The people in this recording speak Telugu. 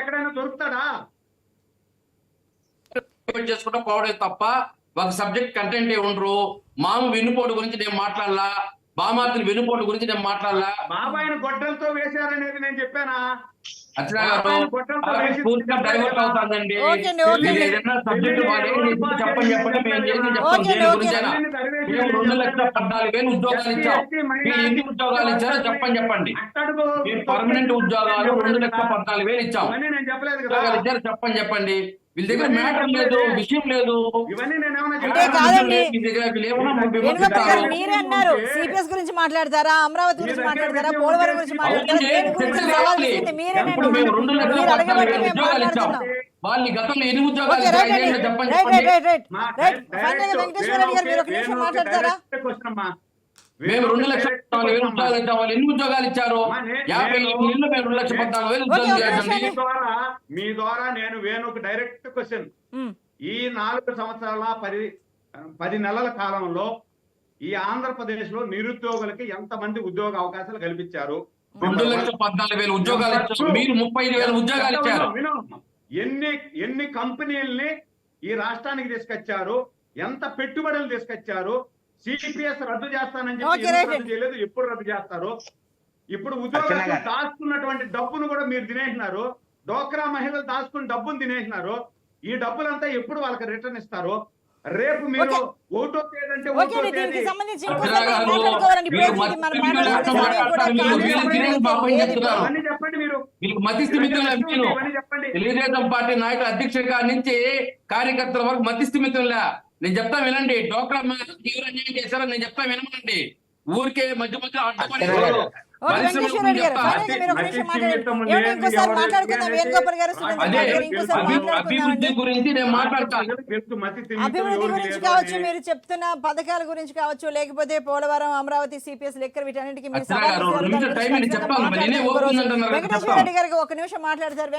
ఎక్కడైనా దొరుకుతాడా? డైవర్ట్ చేసుకుంటూ పోవడం తప్ప ఒక సబ్జెక్ట్ కంటెంట్ ఏ ఉండరు. మాము వెన్నుపోటు గురించి నేను మాట్లాడలా బామార్తిని వెన్నుపోటు గురించి నేను మాట్లాడలా. బాబాయిని గొడ్డలతో వేశారనేది నేను చెప్పానా? అర్చన గారు డైవర్ట్ అవుతుందండి. ఏదైనా సబ్జెక్ట్ చెప్పండి మేము దేని. గురించైనా. మేము రెండు లక్షల పద్నాలుగు వేలు ఉద్యోగాలు ఇచ్చాం. మీరు ఎన్ని ఉద్యోగాలు ఇచ్చారో చెప్పండి చెప్పండి. పర్మనెంట్ ఉద్యోగాలు రెండు లక్షల పద్నాలుగు వేలు ఇచ్చాం. చెప్పలేదు కదా. చెప్పండి చెప్పండి. వీళ్ళ దగ్గర మ్యాటర్ లేదు విషయం లేదు. ఇవన్నీ నేను మీరే అన్నారు. సిపిఎస్ గురించి మాట్లాడతారా? అమరావతి గురించి మాట్లాడతారా? పోలవరం గురించి మాట్లాడతారా? గతంలో ఎన్ని ఉద్యోగాలు చెప్పండి వెంకటేశ్వర రెడ్డి గారు మీరు ఒక నిమిషం వేణుకి మాట్లాడతారా? డైరెక్ట్ క్వశ్చన్ అమ్మా. మేము రెండు లక్షల పద్నాలుగు వేలు క్వశ్చన్ ఉద్యోగాలు ఇచ్చాం వాళ్ళు ఎన్ని ఉద్యోగాలు ఇచ్చారు? యాభై ఎనిమిది మేము రెండు లక్షల పద్నాలుగు వేలు ఉద్యోగం చేయండి మీ ద్వారా మీ ద్వారా నేను వేణుకు డైరెక్ట్ క్వశ్చన్ ఈ నాలుగు సంవత్సరాల పది పది నెలల కాలంలో ఈ ఆంధ్రప్రదేశ్లో నిరుద్యోగులకి ఎంతమంది ఉద్యోగ అవకాశాలు కల్పించారు? రెండు లక్షల పద్నాలుగు వేలు ఉద్యోగాలు ఇచ్చారు. మీరు ముప్పై ఐదు వేల ఉద్యోగాలు ఇచ్చారు. ఎన్ని ఎన్ని కంపెనీల్ని ఈ రాష్ట్రానికి తీసుకొచ్చారు? ఎంత పెట్టుబడులు తీసుకొచ్చారు? సిపిఎస్ రద్దు చేస్తానని చెప్పి. రద్దు చేయలేదు? ఎప్పుడు రద్దు చేస్తారు? ఇప్పుడు ఉద్యోగులు. దాచుకున్నటువంటి డబ్బును కూడా మీరు తినేసినారు. డోక్రా మహిళలు దాచుకున్న డబ్బును తినేసినారు. ఈ డబ్బులంతా ఎప్పుడు వాళ్ళకి రిటర్న్ ఇస్తారు? రేపు మీరు. ఓటో. ఇవన్నీ చెప్పండి మీరు. చెప్పండి తెలుగుదేశం పార్టీ నాయకుల అధ్యక్షుడి కాడి నుంచి కార్యకర్తల వరకు లే నేను చెప్తా వినండి. డోక్రా తీవ్ర అన్యాయం చేశారని నేను చెప్తా వినమండి. ఊరికే మధ్య మధ్య అడ్డుపడి అభివృద్ధి గురించి నేను మాట్లాడతాను. అభివృద్ధి కావచ్చు. మీరు చెప్తున్న పథకాల గురించి కావచ్చు లేకపోతే పోలవరం అమరావతి సిపిఎస్ లెక్కర్ వీటన్నిటికీ మీరు వెంకటేశ్వర చెప్తాను. రెడ్డి గారికి ఒక నిమిషం మాట్లాడతారు.